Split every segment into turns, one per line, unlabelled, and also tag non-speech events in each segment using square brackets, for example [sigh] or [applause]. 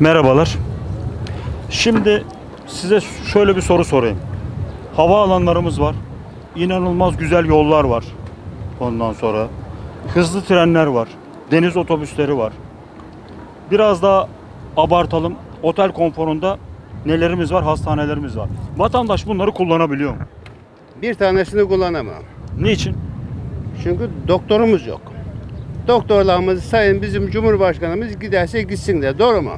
Merhabalar. Şimdi size şöyle bir soru sorayım. Hava alanlarımız var. İnanılmaz güzel yollar var. Ondan sonra hızlı trenler var. Deniz otobüsleri var. Biraz daha abartalım. Otel konforunda nelerimiz var? Hastanelerimiz var. Vatandaş bunları kullanabiliyor mu?
Bir tanesini kullanamam.
Niçin?
Çünkü doktorumuz yok. Doktorlarımız sayın bizim Cumhurbaşkanımız giderse gitsin de doğru mu?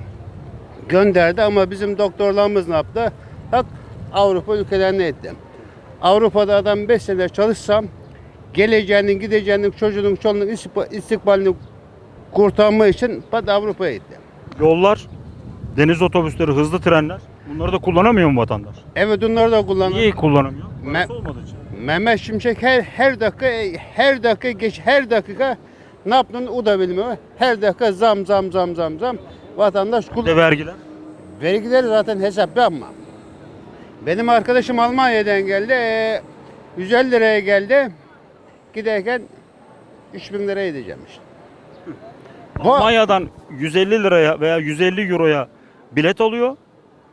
Gönderdi ama bizim doktorlarımız ne yaptı? Bak Avrupa ülkelerine etti. Avrupa'da adam 5 sene çalışsam geleceğinin, gideceğinin, çocuğunun, çoluğunun istikba- istikbalini kurtarma için bak Avrupa'ya gitti.
Yollar, deniz otobüsleri, hızlı trenler. Bunları da kullanamıyor mu vatandaş?
Evet onları da kullanır.
Niye kullanamıyor?
Me-. Mehmet Şimşek her her dakika her dakika geç her dakika ne yaptığını o da bilmiyor. Her dakika zam zam zam zam zam vatandaş kul
de vergiler.
vergileri zaten hesap yapma. Benim arkadaşım Almanya'dan geldi. eee, 150 liraya geldi. Giderken 3000 liraya gideceğim işte. Bu-
Almanya'dan 150 liraya veya 150 euroya bilet alıyor.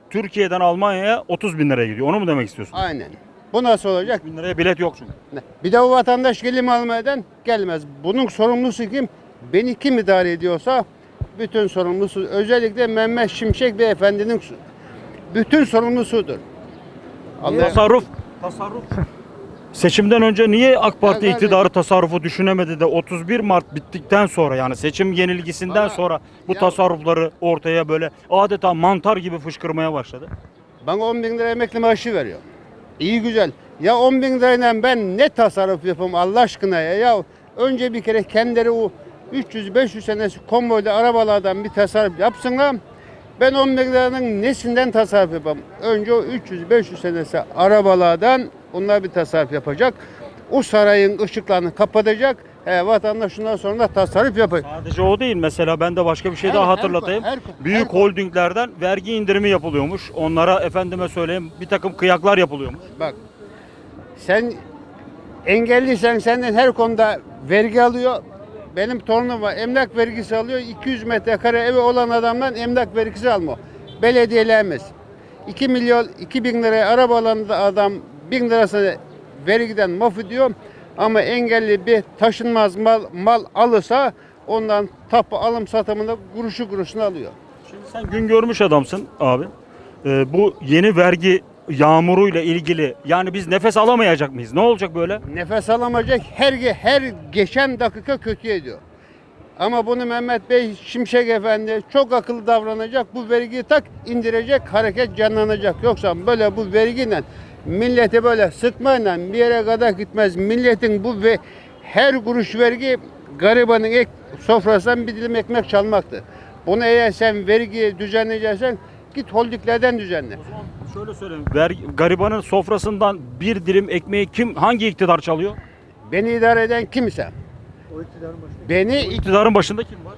Türkiye'den Almanya'ya 30 bin liraya gidiyor. Onu mu demek istiyorsun?
Aynen. Bu nasıl olacak?
30 bin liraya bilet yok çünkü.
Ne? Bir de o vatandaş gelim Almanya'dan gelmez. Bunun sorumlusu kim? Beni kim idare ediyorsa bütün sorumlusu özellikle Mehmet Şimşek beyefendinin bütün sorumlusudur. Allah
Tasarruf. Tasarruf. Seçimden önce niye AK Parti
ben-
iktidarı tasarrufu düşünemedi de 31 Mart bittikten sonra yani seçim yenilgisinden
Bana-
sonra bu
Ya-
tasarrufları ortaya böyle adeta mantar gibi fışkırmaya başladı.
bana 10 bin lira emekli maaşı veriyor. İyi güzel. Ya 10 bin lirayla ben ne tasarruf yapayım Allah aşkına ya. Ya önce bir kere kendileri o 300-500 senesi konvoyda arabalardan bir tasarruf yapsınlar. Ben 10 bin liranın nesinden tasarruf yapayım? Önce o 300-500 senesi arabalardan onlar bir tasarruf yapacak. O sarayın ışıklarını kapatacak. He, vatandaş şundan sonra da tasarruf yapacak.
Sadece o değil. Mesela ben de başka bir şey
Her-
daha
her-
hatırlatayım.
her-
Büyük
her-
holdinglerden vergi indirimi yapılıyormuş. Onlara efendime söyleyeyim bir takım kıyaklar yapılıyormuş.
Bak sen engelliysen senden her konuda vergi alıyor. Benim torunum var emlak vergisi alıyor. 200 metrekare evi olan adamdan emlak vergisi almıyor. Belediyelerimiz 2 milyon 2 bin liraya araba alan da adam 1000 lirasını vergiden maf ediyor. Ama engelli bir taşınmaz mal, mal alırsa ondan tapu alım satımında kuruşu kuruşunu alıyor.
Şimdi sen gün görmüş adamsın abi. Ee, bu yeni vergi yağmuruyla ilgili yani biz nefes alamayacak mıyız? Ne olacak böyle?
Nefes alamayacak her her geçen dakika kötü ediyor. Ama bunu Mehmet Bey Şimşek Efendi çok akıllı davranacak. Bu vergiyi tak indirecek, hareket canlanacak. Yoksa böyle bu vergiyle milleti böyle sıkmayla bir yere kadar gitmez. Milletin bu ve her kuruş vergi garibanın ek, sofrasından bir dilim ekmek çalmaktır. Bunu eğer sen vergi düzenleyeceksen git holdinglerden düzenle.
O zaman şöyle söyleyeyim. Vergi, garibanın sofrasından bir dilim ekmeği kim hangi iktidar çalıyor?
Beni idare eden kimse. Beni
İktidarın başında kim var?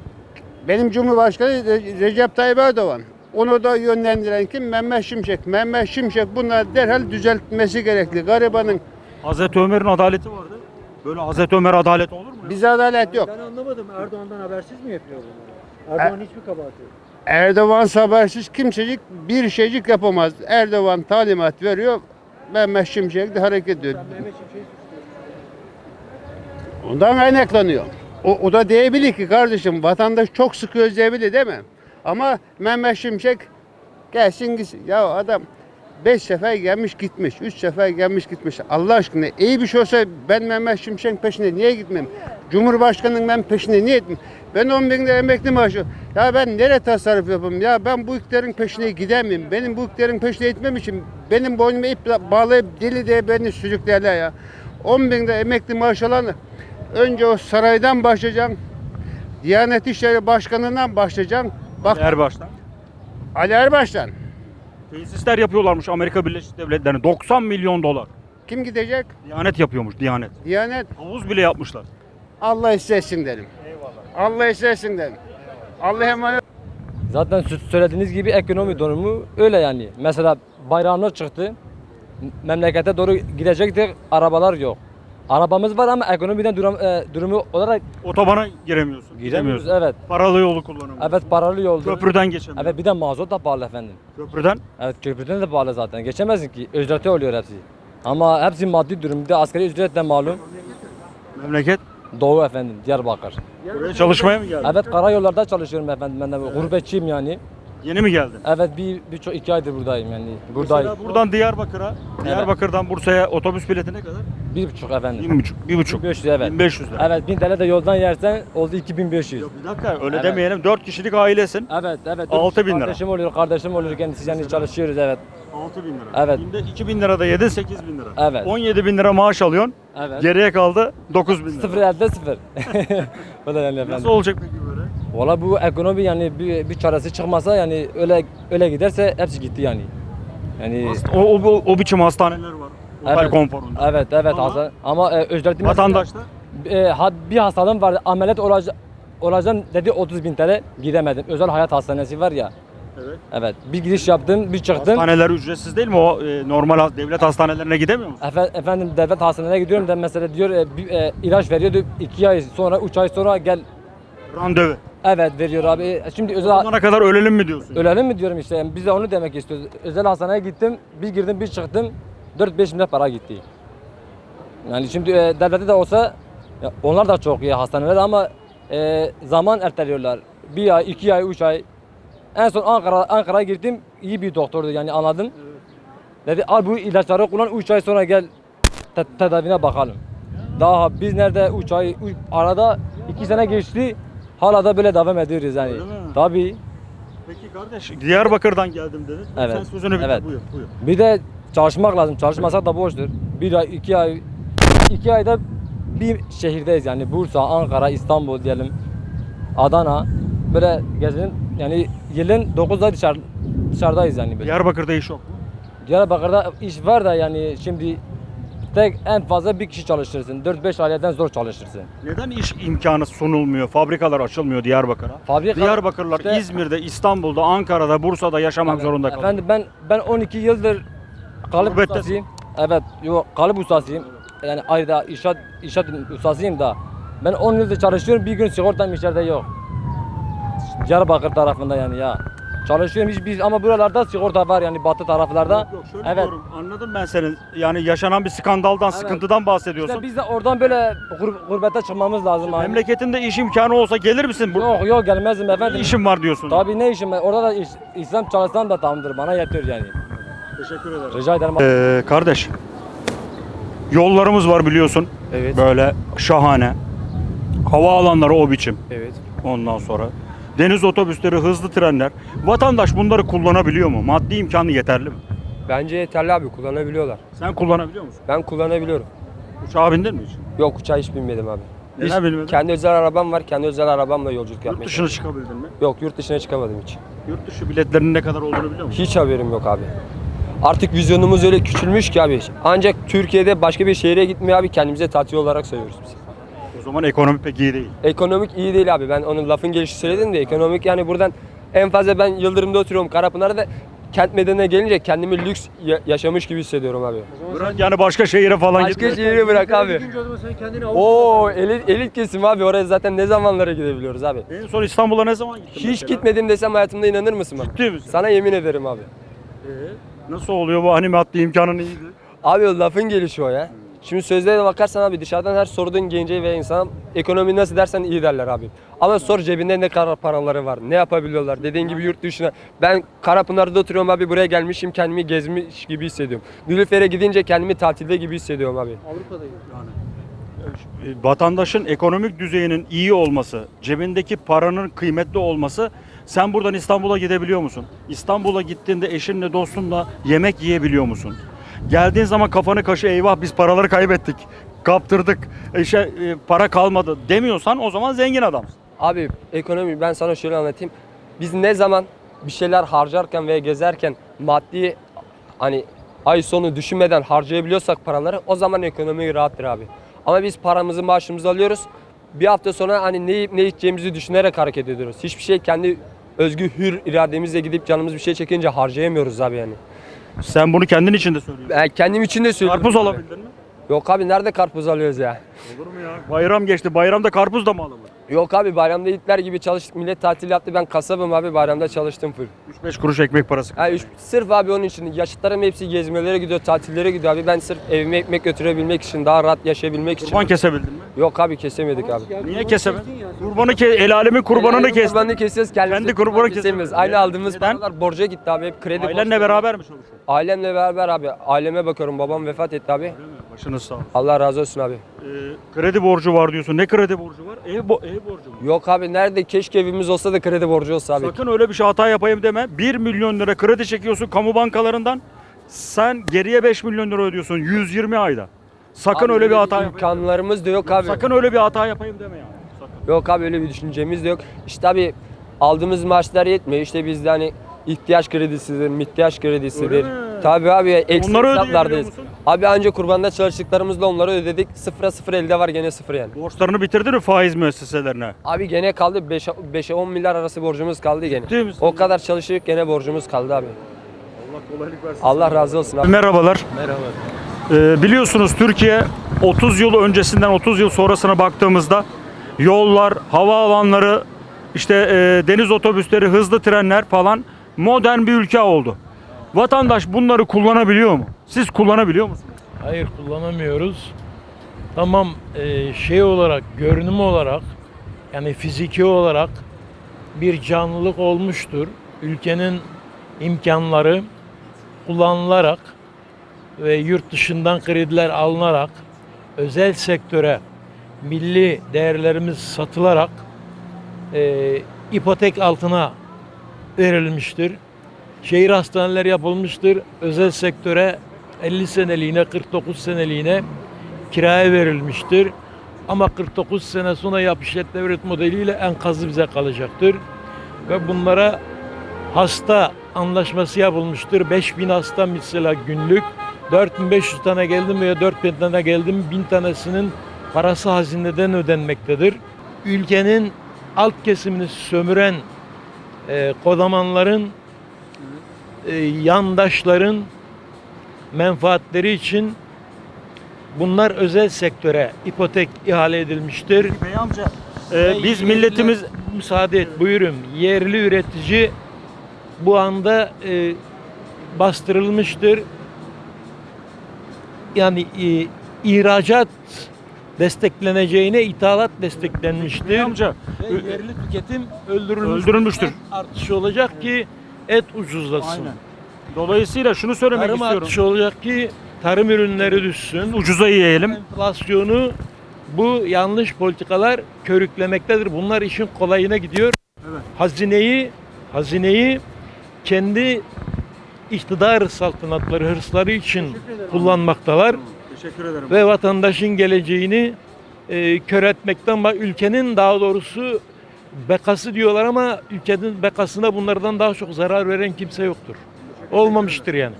Benim Cumhurbaşkanı Re- Recep Tayyip Erdoğan. Onu da yönlendiren kim? Mehmet Şimşek. Mehmet Şimşek bunları derhal düzeltmesi gerekli. Garibanın
Hazreti Ömer'in adaleti vardı. Böyle Hazreti Ömer adaleti olur mu?
bize adalet yok.
Ben anlamadım. Erdoğan'dan habersiz mi yapıyor bunları? Erdoğan hiçbir kabahati yok.
Erdoğan habersiz kimsecik bir şeycik yapamaz. Erdoğan talimat veriyor. Mehmet Şimşek de hareket ediyor. Ondan kaynaklanıyor. O, o da diyebilir ki kardeşim vatandaş çok sıkı özleyebilir değil mi? Ama Mehmet Şimşek gelsin gitsin. Ya adam 5 sefer gelmiş gitmiş. 3 sefer gelmiş gitmiş. Allah aşkına iyi bir şey olsa ben Mehmet Şimşek'in peşine niye gitmem? Cumhurbaşkanının ben peşine niye gitmem? Ben 10 bin lira emekli maaşı. Ya ben nereye tasarruf yapayım? Ya ben bu iktidarın peşine gidemem. Benim bu iktidarın peşine gitmem için benim boynuma ip bağlayıp deli diye beni sürüklerler ya. 10 bin lira emekli maaş alan önce o saraydan başlayacaksın. Diyanet İşleri Başkanı'ndan başlayacaksın. Bak
Erbaş'tan.
Ali Erbaş'tan.
Tesisler yapıyorlarmış Amerika Birleşik Devletleri'ne 90 milyon dolar.
Kim gidecek?
Diyanet yapıyormuş Diyanet.
Diyanet.
Havuz bile yapmışlar.
Allah istesin derim. Allah istesin derim. Allah emanet.
Zaten sö- söylediğiniz gibi ekonomi durumu öyle yani. Mesela bayramlar çıktı. Memlekete doğru gidecektik, arabalar yok. Arabamız var ama ekonomiden durum, e, durumu olarak
Otobana giremiyorsun.
giremiyoruz. Evet.
Paralı yolu kullanamıyorsun.
Evet paralı yolda.
Köprüden geçemiyorsun.
Evet bir de mazot da pahalı efendim.
Köprüden
Evet köprüden de pahalı zaten. Geçemezsin ki. Ücreti oluyor hepsi. Ama hepsi maddi durum. Bir de asgari ücret de malum.
memleket
Doğu efendim Diyarbakır.
buraya çalışmaya mı geldin?
Evet karayollarda çalışıyorum efendim ben de gurbetçiyim yani.
Yeni mi geldin?
Evet bir birçok iki aydır buradayım yani. Buradayım.
Mesela buradan Diyarbakır'a, Diyarbakır'dan Bursa'ya otobüs bileti ne kadar?
Bir buçuk efendim.
Bir buçuk, bir buçuk.
1500 evet.
1500 lira.
Evet 1000 TL de yoldan yersen oldu 2500.
Ya bir dakika öyle
Evet.
demeyelim. 4 kişilik ailesin.
Evet evet.
6000 lira.
Kardeşim oluyor, kardeşim oluyor kendisi yani çalışıyoruz evet.
6 bin lira.
Evet.
Günde 2 bin lira da yedin 8 bin lira.
Evet.
17 bin lira maaş alıyorsun.
Evet.
Geriye kaldı 9 bin lira.
Sıfır elde sıfır. [laughs] o da yani
Nasıl
efendim.
olacak peki böyle?
Valla bu ekonomi yani bir, bir çaresi çıkmasa yani öyle öyle giderse hepsi gitti yani. Yani
O, o, o, o biçim hastaneler var. Otel
Evet.
konforunda.
evet evet
Ama-
ama, ama e, ücretli
Vatandaşta
e, ha- bir hastalığım vardı ameliyat olacak olacağım dedi 30 bin TL gidemedim. Özel hayat hastanesi var ya.
Evet.
Evet bir giriş yaptım bir çıktım.
hastaneler ücretsiz değil mi? O e, normal ha- devlet hastanelerine gidemiyor musun?
Efe- efendim devlet hastanesine gidiyorum da mesela diyor e, bir, e, ilaç veriyordu 2 ay sonra 3 ay sonra gel
Randevu.
Evet veriyor abi. E, Şimdi özel
zamana kadar ölelim mi diyorsun?
ölelim mi diyorum işte yani biz de onu demek istiyoruz. Özel hastaneye gittim bir girdim bir çıktım 4-5 milyar para gitti. Yani şimdi e, devlette de olsa ya onlar da çok iyi hastaneler ama e, zaman erteliyorlar. Bir ay, iki ay, üç ay. En son Ankara Ankara'ya gittim iyi bir doktordu yani anladım. Dedi al bu ilaçları kullan 3 ay sonra gel te- tedavine bakalım. Daha biz nerede 3 ay üç- arada 2 sene geçti hala da böyle devam ediyoruz yani.
Öyle mi?
Tabii.
Peki kardeş Diyarbakır'dan geldim dedin.
Evet.
Sen sözünü bitir.
Evet.
Buyur, buyur.
Bir de çalışmak lazım. Çalışmasak da boştur. Bir ay, iki ay, iki ayda bir şehirdeyiz yani Bursa, Ankara, İstanbul diyelim, Adana. Böyle gezinin yani yılın 9 ay dışarı, dışarıdayız yani. Böyle.
Diyarbakır'da iş yok mu?
Diyarbakır'da iş var da yani şimdi tek en fazla bir kişi çalıştırsın. 4-5 aileden zor çalıştırsın.
Neden iş imkanı sunulmuyor? Fabrikalar açılmıyor Diyarbakır'a.
Fabrika-
Diyarbakırlar
işte-
İzmir'de, İstanbul'da, Ankara'da, Bursa'da yaşamak zorunda kalıyor.
Efendim ben ben 12 yıldır kalıp
Gurbettesin.
ustasıyım. Evet, yok kalıp ustasıyım. Yani ayrıca inşaat inşaat ustasıyım da. Ben 10 yıldır çalışıyorum. Bir gün sigortam içeride yok. Diyarbakır tarafında yani ya. Çalışıyorum hiçbir ama buralarda sigorta var yani batı taraflarda.
Yok, yok, şöyle
evet.
diyorum. Anladım ben seni. Yani yaşanan bir skandaldan, sıkıntıdan bahsediyorsun.
İşte biz de oradan böyle gur- gurbete çıkmamız lazım. abi.
Memleketinde iş imkanı olsa gelir misin?
Yok yok gelmezdim efendim.
işim var diyorsun.
Tabii ne işim var? Orada da iş, İslam çalışsam da tamamdır. Bana yetiyor yani.
Teşekkür ederim.
Rica ederim.
Ee, kardeş, yollarımız var biliyorsun.
Evet.
Böyle şahane. Havaalanları o biçim.
Evet.
Ondan sonra deniz otobüsleri, hızlı trenler. Vatandaş bunları kullanabiliyor mu? Maddi imkanı yeterli mi?
Bence yeterli abi kullanabiliyorlar.
Sen kullanabiliyor musun?
Ben kullanabiliyorum.
Uçağa bindin mi hiç?
Yok uçağa hiç binmedim abi.
Neden
Hiç-? Kendi özel arabam var. Kendi özel arabamla yolculuk
Yurt
yapmaya
dışına
çalışıyorum.
çıkabildin mi?
Yok yurt dışına çıkamadım hiç.
Yurt dışı biletlerinin ne kadar olduğunu biliyor musun?
Hiç haberim yok abi. Artık vizyonumuz öyle küçülmüş ki abi. Ancak Türkiye'de başka bir şehre gitmiyor abi kendimize tatil olarak sayıyoruz biz.
O zaman ekonomi pek iyi değil.
Ekonomik iyi değil abi. Ben onun lafın gelişi söyledim de ekonomik yani buradan en fazla ben Yıldırım'da oturuyorum. Karapınar'da kent medenine gelince kendimi lüks ya- yaşamış gibi hissediyorum abi.
Bırak yani başka şehire falan
Başka
gitme.
şehri bırak abi.
Gidince o zaman sen kendini Avrupa'da
Oo elit, elit kesim abi. Oraya zaten ne zamanlara gidebiliyoruz abi.
En son İstanbul'a ne zaman gittin
Hiç
mesela?
gitmedim desem hayatımda inanır mısın bana?
Ciddi misin?
Sana yemin ederim abi.
Nasıl oluyor bu hani maddi imkanın iyiydi?
Abi o lafın gelişi o ya. Şimdi sözlere bakarsan abi dışarıdan her sorduğun gence ve insan ekonomi nasıl dersen iyi derler abi. Ama sor cebinde ne kadar paraları var, ne yapabiliyorlar. Dediğin gibi yurt dışına. Ben Karapınar'da oturuyorum abi buraya gelmişim kendimi gezmiş gibi hissediyorum. Nilüfer'e gidince kendimi tatilde gibi hissediyorum abi.
Avrupa'dayım.
E, Vatandaşın ekonomik düzeyinin iyi olması, cebindeki paranın kıymetli olması sen buradan İstanbul'a gidebiliyor musun? İstanbul'a gittiğinde eşinle dostunla yemek yiyebiliyor musun? Geldiğin zaman kafanı kaşı eyvah biz paraları kaybettik, kaptırdık, işe e, para kalmadı demiyorsan o zaman zengin adamsın.
Abi ekonomi ben sana şöyle anlatayım. Biz ne zaman bir şeyler harcarken veya gezerken maddi hani ay sonu düşünmeden harcayabiliyorsak paraları o zaman ekonomi rahattır abi. Ama biz paramızı maaşımızı alıyoruz. Bir hafta sonra hani ne yiyip ne içeceğimizi düşünerek hareket ediyoruz. Hiçbir şey kendi özgü hür irademizle gidip canımız bir şey çekince harcayamıyoruz abi yani.
Sen bunu kendin için de söylüyorsun.
Ben kendim için de söylüyorum.
Karpuz
abi.
alabildin mi?
Yok abi nerede karpuz alıyoruz ya?
Olur mu ya? Bayram geçti. Bayramda karpuz da mı alınır?
Yok abi bayramda itler gibi çalıştık. Millet tatil yaptı. Ben kasabım abi bayramda çalıştım full.
3-5 kuruş ekmek parası.
Ha, üç- sırf abi onun için. Yaşıtlarım hepsi gezmelere gidiyor, tatillere gidiyor abi. Ben sırf evime ekmek götürebilmek için, daha rahat yaşayabilmek için.
Kurban kesebildin mi?
Yok abi kesemedik abi.
Niye kesemedin? Kurbanı ke el alemin kurbanını kes.
Kurbanını kesiyoruz kendimiz.
Kendi kurbanı kesemiyoruz.
Aynı aldığımız
Neden?
paralar borca gitti abi. Hep kredi
Ailenle
borçları.
beraber mi çalışıyorsun?
Ailemle beraber abi. Aileme bakıyorum. Babam vefat etti abi.
Başınız sağ olsun.
Allah razı olsun abi.
Ee, kredi borcu var diyorsun. Ne kredi borcu var? Ev, bo- ev borcu mu?
Yok abi nerede keşke evimiz olsa da kredi borcu olsa abi.
Sakın öyle bir şey hata yapayım deme. 1 milyon lira kredi çekiyorsun kamu bankalarından. Sen geriye 5 milyon lira ödüyorsun 120 ayda. Sakın
Abi
öyle bir hata yapayım.
imkanlarımız da yok abi.
Sakın öyle bir hata yapayım deme yani. Sakın.
Yok abi öyle bir düşüncemiz de yok. İşte abi aldığımız maaşlar yetmiyor. İşte biz de hani ihtiyaç kredisidir, ihtiyaç kredisidir.
Öyle mi?
Tabii abi eksik
Onları ödeyebiliyor
hesaplardayız.
musun?
Abi anca kurbanda çalıştıklarımızla onları ödedik. Sıfıra sıfır elde var gene sıfır yani.
Borçlarını bitirdin mi faiz müesseselerine?
Abi gene kaldı 5'e 10 milyar arası borcumuz kaldı gene.
Ciddi misin?
O kadar çalıştık gene borcumuz kaldı abi.
Allah kolaylık versin.
Allah razı olsun abi.
Merhabalar. Merhaba. biliyorsunuz Türkiye 30 yıl öncesinden 30 yıl sonrasına baktığımızda yollar, havaalanları, işte e, deniz otobüsleri, hızlı trenler falan modern bir ülke oldu. Vatandaş bunları kullanabiliyor mu? Siz kullanabiliyor musunuz?
Hayır kullanamıyoruz. Tamam e, şey olarak, görünüm olarak yani fiziki olarak bir canlılık olmuştur. Ülkenin imkanları kullanılarak ve yurt dışından krediler alınarak özel sektöre milli değerlerimiz satılarak e, ipotek altına verilmiştir. Şehir hastaneleri yapılmıştır. Özel sektöre 50 seneliğine, 49 seneliğine kiraya verilmiştir. Ama 49 sene sonra yap işlet devlet modeliyle enkazı bize kalacaktır. Ve bunlara hasta anlaşması yapılmıştır. 5000 hasta mesela günlük. 4500 tane geldim veya 4000 tane geldim. 1000 tanesinin parası hazineden ödenmektedir. Ülkenin alt kesimini sömüren e, kodamanların e, yandaşların menfaatleri için bunlar özel sektöre ipotek ihale edilmiştir.
Bey amca,
Ve
e, biz
yerli-
milletimiz
müsaade et buyurun. Yerli üretici bu anda e, bastırılmıştır. Yani e, ihracat destekleneceğine ithalat
Bey
desteklenmiştir.
amca
Ve yerli tüketim öldürülmüştür.
öldürülmüştür.
Artışı olacak ki et ucuzlasın.
Aynen. Dolayısıyla şunu söylemek
Tarım
istiyorum.
artışı olacak ki tarım ürünleri düşsün.
Ucuza yiyelim.
Enflasyonu bu yanlış politikalar körüklemektedir. Bunlar işin kolayına gidiyor.
Evet.
Hazineyi hazineyi kendi iktidar saltanatları hırsları için kullanmaktalar
Teşekkür ederim.
ve vatandaşın geleceğini e, kör etmekten ülkenin daha doğrusu bekası diyorlar ama ülkenin bekasına bunlardan daha çok zarar veren kimse yoktur. Olmamıştır yani.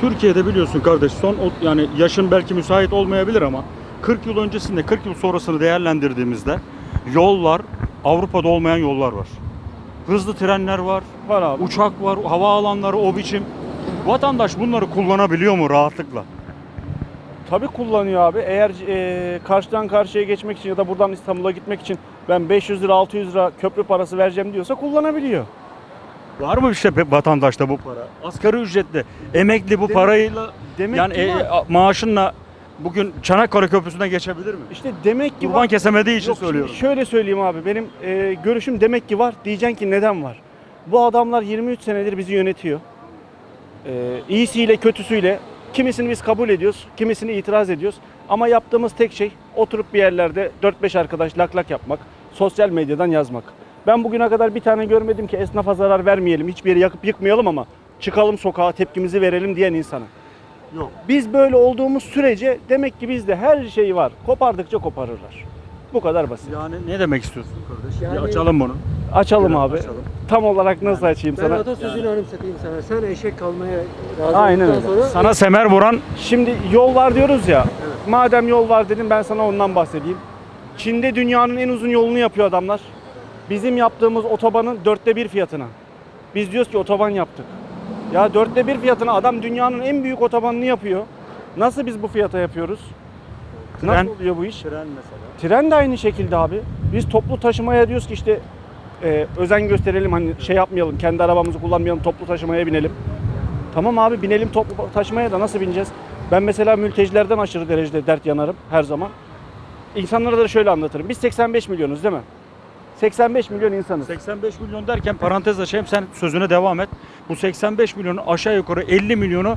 Türkiye'de biliyorsun kardeş son o- yani yaşın belki müsait olmayabilir ama 40 yıl öncesinde 40 yıl sonrasını değerlendirdiğimizde yollar Avrupa'da olmayan yollar var. Hızlı trenler var,
Var abi.
uçak var, havaalanları o biçim. Vatandaş bunları kullanabiliyor mu rahatlıkla?
Tabii kullanıyor abi. Eğer e, karşıdan karşıya geçmek için ya da buradan İstanbul'a gitmek için ben 500 lira 600 lira köprü parası vereceğim diyorsa kullanabiliyor.
Var mı işte pe- vatandaşta bu para? Asgari ücretli, emekli bu
Demek-
parayla
Demek
yani
ki
e,
var.
maaşınla bugün Çanakkale Köprüsü'nden geçebilir mi?
işte demek ki
Kurban
var.
kesemediği için
Yok,
söylüyorum.
şöyle söyleyeyim abi. Benim e, görüşüm demek ki var. Diyeceksin ki neden var? Bu adamlar 23 senedir bizi yönetiyor. E, iyisiyle kötüsüyle kimisini biz kabul ediyoruz, kimisini itiraz ediyoruz. Ama yaptığımız tek şey oturup bir yerlerde 4-5 arkadaş lak lak yapmak, sosyal medyadan yazmak. Ben bugüne kadar bir tane görmedim ki esnafa zarar vermeyelim, hiçbir yeri yakıp yıkmayalım ama çıkalım sokağa tepkimizi verelim diyen insanı.
Yok.
Biz böyle olduğumuz sürece demek ki bizde her şey var. Kopardıkça koparırlar. Bu kadar basit.
Yani ne demek istiyorsun kardeş? Bir
Yani-
açalım bunu.
Açalım
Biraz
abi.
açalım.
Tam olarak nasıl açayım
Ben
sana?
atasözünü anımsatayım sana. Sen eşek kalmaya razı
Aynen öyle.
sonra
Sana semer vuran
Şimdi yol var diyoruz ya. Madem yol var dedim ben sana ondan bahsedeyim. Çin'de dünyanın en uzun yolunu yapıyor adamlar. Bizim yaptığımız otobanın dörtte bir fiyatına. Biz diyoruz ki otoban yaptık. Ya dörtte bir fiyatına adam dünyanın en büyük otobanını yapıyor. Nasıl biz bu fiyata yapıyoruz?
Tren-
Nasıl oluyor bu iş?
Tren mesela.
Tren de aynı şekilde abi. Biz toplu taşımaya diyoruz ki işte e, özen gösterelim hani şey yapmayalım, kendi arabamızı kullanmayalım, toplu taşımaya binelim. Tamam abi binelim toplu taşımaya da nasıl bineceğiz? Ben mesela mültecilerden aşırı derecede dert yanarım her zaman. İnsanlara da şöyle anlatırım. Biz 85 milyonuz değil mi? 85 milyon insanız.
85 milyon derken parantez açayım sen sözüne devam et. Bu 85 milyonun aşağı yukarı 50 milyonu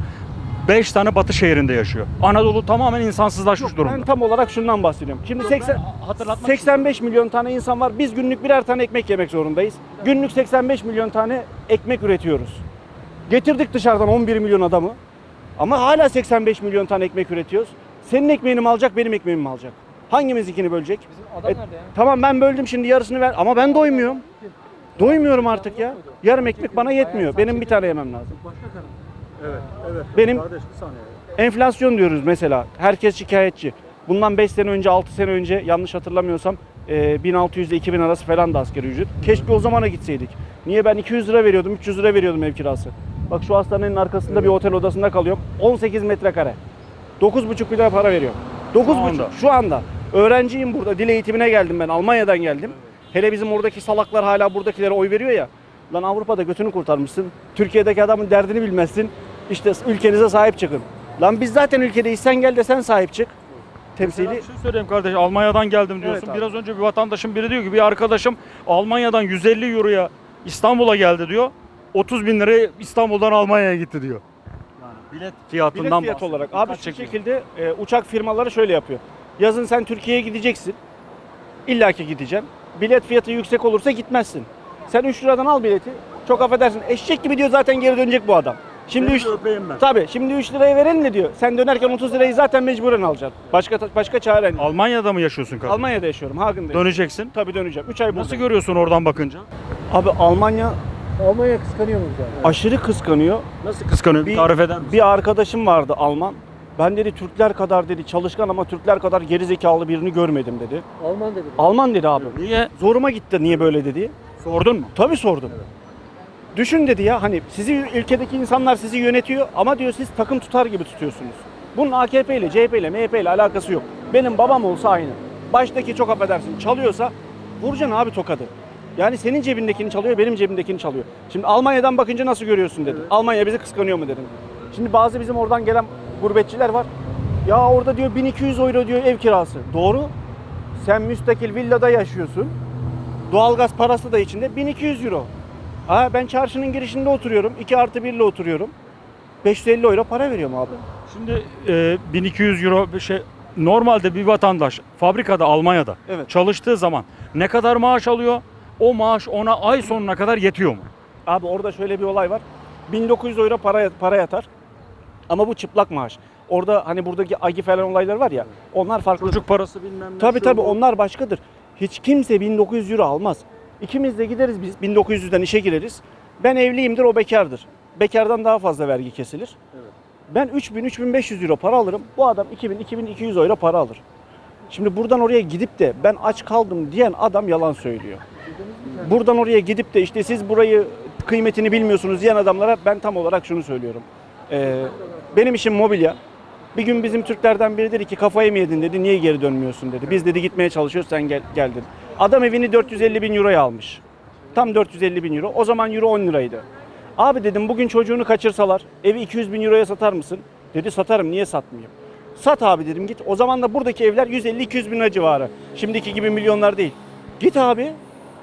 5 tane batı şehrinde yaşıyor. Anadolu tamamen insansızlaşmış durumda.
Ben tam olarak şundan bahsediyorum. Şimdi 80
hatırlatmak
85 milyon tane insan var. Biz günlük birer tane ekmek yemek zorundayız. Günlük 85 milyon tane ekmek üretiyoruz. Getirdik dışarıdan 11 milyon adamı. Ama hala 85 milyon tane ekmek üretiyoruz. Senin ekmeğini mi alacak, benim ekmeğimi mi alacak? Hangimiz ikini bölecek?
Adam
E,
nerede ya?
Tamam ben böldüm şimdi yarısını ver ama ben doymuyorum. Doymuyorum artık ya. Yarım ekmek bana yetmiyor. Benim bir tane yemem lazım.
Evet, evet.
Benim-
Kardeş bir saniye.
Enflasyon diyoruz mesela. Herkes şikayetçi. Bundan 5 sene önce, 6 sene önce yanlış hatırlamıyorsam e, 1600 ile 2000 arası falan da asgari ücret. Keşke o zamana gitseydik. Niye ben 200 lira veriyordum, 300 lira veriyordum ev kirası. Bak şu hastanenin arkasında bir otel odasında kalıyorum. 18 metrekare. 9,5 lira para veriyorum. 9,5
anda.
şu anda. Öğrenciyim burada. Dil eğitimine geldim ben. Almanya'dan geldim. Hele bizim oradaki salaklar hala buradakilere oy veriyor ya. Lan Avrupa'da götünü kurtarmışsın. Türkiye'deki adamın derdini bilmezsin. İşte ülkenize sahip çıkın. Lan biz zaten ülkedeyiz. Sen gel de sen sahip çık. Temsili.
bir şey söyleyeyim kardeş. Almanya'dan geldim diyorsun.
Evet abi.
Biraz önce bir vatandaşım biri diyor ki bir arkadaşım Almanya'dan 150 euroya İstanbul'a geldi diyor. 30 bin liraya İstanbul'dan Almanya'ya gitti diyor. Yani bilet fiyatından
Bilet fiyat
bahsediyor.
olarak. Abi
Dikkat
şu
çekiyor.
şekilde e, uçak firmaları şöyle yapıyor. Yazın sen Türkiye'ye gideceksin. İlla ki gideceksin. Bilet fiyatı yüksek olursa gitmezsin. Sen 3 liradan al bileti. Çok affedersin. Eşek gibi diyor zaten geri dönecek bu adam. Şimdi
Seni
3
de öpeyim ben.
Tabii şimdi 3 liraya verelim ne diyor? Sen dönerken 30 lirayı zaten mecburen alacaksın. Başka başka çaren yok.
Almanya'da mı yaşıyorsun kardeş?
Almanya'da yaşıyorum. Hagen'dayım.
Döneceksin.
Tabii döneceğim. 3 ay
Nasıl
buradayım.
görüyorsun oradan bakınca?
Abi Almanya
Almanya kıskanıyor mu abi?
aşırı kıskanıyor.
Nasıl kıskanıyor? Bir- tarif eder misin?
Bir arkadaşım vardı Alman. Ben dedi Türkler kadar dedi çalışkan ama Türkler kadar geri zekalı birini görmedim dedi.
Alman dedi.
Alman dedi abi.
Niye?
Zoruma gitti niye böyle dedi.
Sordun mu?
Tabii sordum. Düşün dedi ya hani sizi ülkedeki insanlar sizi yönetiyor ama diyor siz takım tutar gibi tutuyorsunuz. Bunun AKP ile CHP ile MHP ile alakası yok. Benim babam olsa aynı. Baştaki çok affedersin çalıyorsa vuracaksın abi tokadı. Yani senin cebindekini çalıyor, benim cebimdekini çalıyor. Şimdi Almanya'dan bakınca nasıl görüyorsun dedim. Almanya bizi kıskanıyor mu dedim. Şimdi bazı bizim oradan gelen gurbetçiler var. Ya orada diyor 1200 euro diyor ev kirası. Doğru. Sen müstakil villada yaşıyorsun. Doğalgaz parası da içinde 1200 euro. Ha ben çarşının girişinde oturuyorum. 2 artı 1 ile oturuyorum. 550 euro para veriyorum abi.
Şimdi e, 1200 euro bir şey normalde bir vatandaş fabrikada Almanya'da
Evet.
çalıştığı zaman ne kadar maaş alıyor? O maaş ona ay sonuna kadar yetiyor mu?
Abi orada şöyle bir olay var. 1900 euro para, para yatar. Ama bu çıplak maaş. Orada hani buradaki agi falan olaylar var ya. Onlar farklı.
Çocuk parası bilmem ne.
Tabii
şu
tabii
bu.
onlar başkadır. Hiç kimse 1900 euro almaz. İkimiz de gideriz biz 1900'den işe gireriz. Ben evliyimdir o bekardır. Bekardan daha fazla vergi kesilir. Ben 3000 3500 euro para alırım. Bu adam 2000 2200 euro para alır. Şimdi buradan oraya gidip de ben aç kaldım diyen adam yalan söylüyor. Buradan oraya gidip de işte siz burayı kıymetini bilmiyorsunuz diyen adamlara ben tam olarak şunu söylüyorum. Ee, benim işim mobilya. Bir gün bizim Türklerden biri dedi ki kafayı mı yedin dedi niye geri dönmüyorsun dedi. Biz dedi gitmeye çalışıyoruz sen gel, geldin. Adam evini 450 bin euroya almış. Tam 450 bin euro. O zaman euro 10 liraydı. Abi dedim bugün çocuğunu kaçırsalar evi 200 bin euroya satar mısın? Dedi satarım niye satmayayım? Sat abi dedim git. O zaman da buradaki evler 150-200 bin lira civarı. Şimdiki gibi milyonlar değil. Git abi.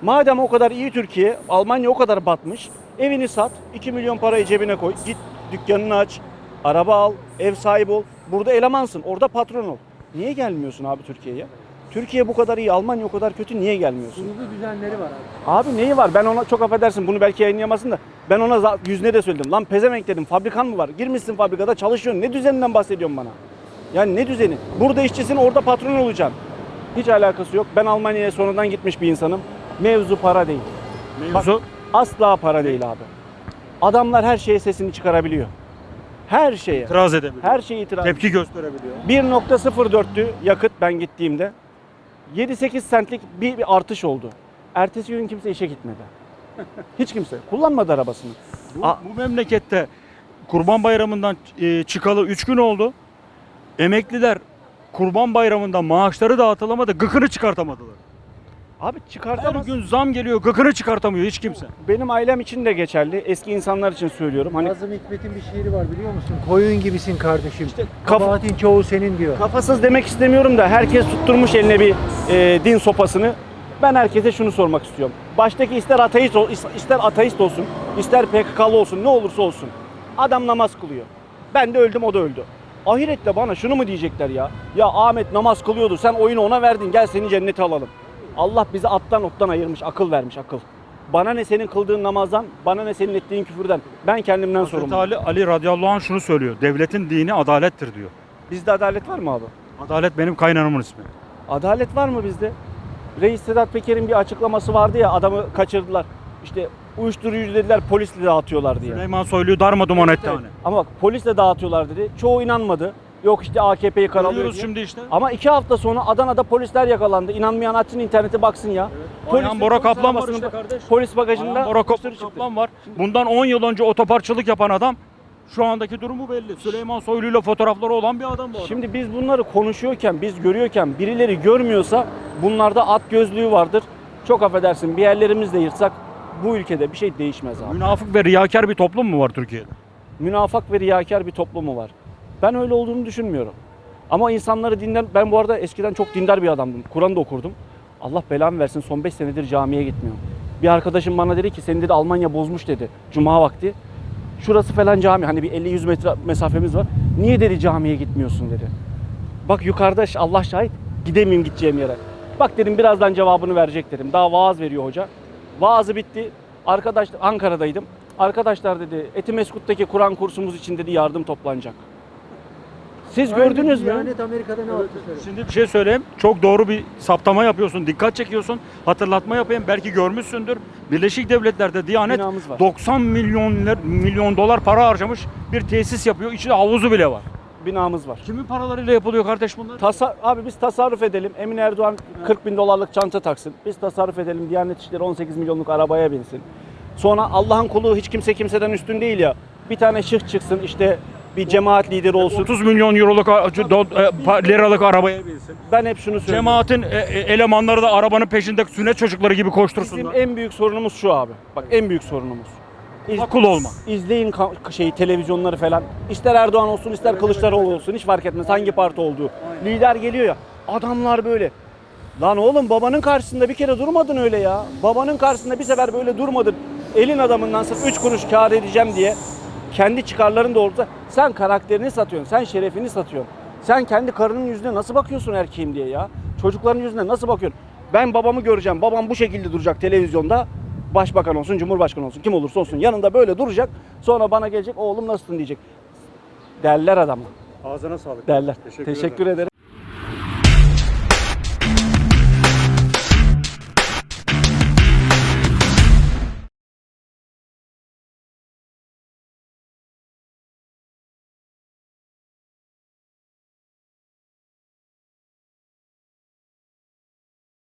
Madem o kadar iyi Türkiye, Almanya o kadar batmış. Evini sat, 2 milyon parayı cebine koy. Git dükkanını aç, araba al, ev sahibi ol. Burada elemansın, orada patron ol. Niye gelmiyorsun abi Türkiye'ye? Türkiye bu kadar iyi, Almanya o kadar kötü niye gelmiyorsun?
Kurulu düzenleri var abi.
Abi neyi var? Ben ona çok affedersin bunu belki yayınlayamazsın da ben ona yüzüne de söyledim. Lan pezevenk dedim fabrikan mı var? Girmişsin fabrikada çalışıyorsun. Ne düzeninden bahsediyorsun bana? Yani ne düzeni? Burada işçisin orada patron olacaksın. Hiç alakası yok. Ben Almanya'ya sonradan gitmiş bir insanım. Mevzu para değil.
Mevzu
Asla para değil abi. Adamlar her şeye sesini çıkarabiliyor. Her şeye.
itiraz edebiliyor.
Her şeye itiraz.
Tepki gösterebiliyor.
1.04'tü yakıt ben gittiğimde. 7-8 centlik bir, bir artış oldu. Ertesi gün kimse işe gitmedi. [laughs] Hiç kimse. Kullanmadı arabasını.
Bu,
A-
bu memlekette Kurban Bayramı'ndan e, çıkalı 3 gün oldu. Emekliler Kurban Bayramı'nda maaşları dağıtılamadı, gıkını çıkartamadılar.
Abi
Her
çıkartamaz.
gün zam geliyor, gıkını çıkartamıyor hiç kimse.
Benim ailem için de geçerli. Eski insanlar için söylüyorum. Hani
Nazım Hikmet'in bir şiiri var biliyor musun? Koyun gibisin kardeşim.
kaf-
Kabahatin çoğu senin diyor.
kafasız demek istemiyorum da herkes tutturmuş eline bir e, din sopasını. Ben herkese şunu sormak istiyorum. Baştaki ister ateist ol, ister ateist olsun, ister PKK'lı olsun, ne olursa olsun. Adam namaz kılıyor. Ben de öldüm, o da öldü. Ahirette bana şunu mu diyecekler ya? Ya Ahmet namaz kılıyordu, sen oyunu ona verdin, gel seni cennete alalım. Allah bizi attan ottan ayırmış, akıl vermiş, akıl. Bana ne senin kıldığın namazdan, bana ne senin ettiğin küfürden. Ben kendimden
Hazreti
sorumluyum.
Ali, Ali radıyallahu anh şunu söylüyor. Devletin dini adalettir diyor.
Bizde adalet var mı abi?
Adalet benim kaynanamın ismi.
Adalet var mı bizde? Reis Sedat Peker'in bir açıklaması vardı ya adamı kaçırdılar. İşte uyuşturucu dediler polisle dağıtıyorlar diye.
Süleyman Soylu'yu darma duman etti hani.
Ama bak polisle dağıtıyorlar dedi. Çoğu inanmadı. Yok işte AKP'yi karalıyor
Görüyoruz
diye.
şimdi işte.
Ama iki hafta sonra Adana'da polisler yakalandı. İnanmayan açsın internete baksın ya.
Ayhan Bora
polis
Kaplan var işte kardeş.
Polis bagajında
Ayhan Bora Kaplan,
çıktı.
Kaplan var. Bundan 10 yıl önce otoparkçılık yapan adam şu andaki durumu belli. Süleyman Soylu'yla fotoğrafları olan bir adam bu adam.
Şimdi biz bunları konuşuyorken, biz görüyorken birileri görmüyorsa bunlarda at gözlüğü vardır. Çok affedersin bir yerlerimizle yırtsak bu ülkede bir şey değişmez abi.
Münafık ve riyakar bir toplum mu var Türkiye'de?
münafak ve riyakar bir toplumu var. Ben öyle olduğunu düşünmüyorum. Ama insanları dinden, ben bu arada eskiden çok dindar bir adamdım. Kur'an da okurdum. Allah belamı versin son 5 senedir camiye gitmiyorum. Bir arkadaşım bana dedi ki seni dedi Almanya bozmuş dedi. Cuma vakti. Şurası falan cami hani bir 50-100 metre mesafemiz var. Niye dedi camiye gitmiyorsun dedi. Bak yukarıda Allah şahit gidemeyeyim gideceğim yere. Bak dedim birazdan cevabını verecek dedim. Daha vaaz veriyor hoca. Vaazı bitti. Arkadaş Ankara'daydım. Arkadaşlar dedi Etimeskut'taki Kur'an kursumuz için dedi yardım toplanacak. Siz gördünüz mü?
Diyanet Amerika'da ne yaptı.
Şimdi bir şey söyleyeyim. Çok doğru bir saptama yapıyorsun. Dikkat çekiyorsun. Hatırlatma yapayım. Belki görmüşsündür. Birleşik Devletler'de Diyanet
Binamız var.
90 milyon milyon dolar para harcamış bir tesis yapıyor. İçinde havuzu bile var.
Binamız var.
Kimin paralarıyla yapılıyor kardeş bunlar?
Tasa abi biz tasarruf edelim. Emin Erdoğan 40 bin dolarlık çanta taksın. Biz tasarruf edelim. Diyanet İşleri 18 milyonluk arabaya binsin. Sonra Allah'ın kulu hiç kimse kimseden üstün değil ya. Bir tane şık çıksın işte bir cemaat lideri olsun.
30 milyon euroluk a- do- e, pa- liralık arabaya binsin.
Ben hep şunu söylüyorum.
Cemaatin e, e, elemanları da arabanın peşinde sünnet çocukları gibi
Bizim
koştursunlar.
en büyük sorunumuz şu abi. Bak en büyük sorunumuz. İz-
Akıl olma.
İzleyin ka- şeyi televizyonları falan. İster Erdoğan olsun ister Kılıçdaroğlu olsun hiç fark etmez hangi parti olduğu. Lider geliyor ya. Adamlar böyle. Lan oğlum babanın karşısında bir kere durmadın öyle ya. Babanın karşısında bir sefer böyle durmadın. Elin adamından sırf 3 kuruş kar edeceğim diye kendi çıkarların doğrultusunda sen karakterini satıyorsun. Sen şerefini satıyorsun. Sen kendi karının yüzüne nasıl bakıyorsun erkeğim diye ya? Çocukların yüzüne nasıl bakıyorsun? Ben babamı göreceğim. Babam bu şekilde duracak televizyonda. Başbakan olsun, cumhurbaşkanı olsun, kim olursa olsun yanında böyle duracak. Sonra bana gelecek oğlum nasılsın diyecek. Derler adama.
Ağzına sağlık.
Derler.
Teşekkür
Teşekkür ederim.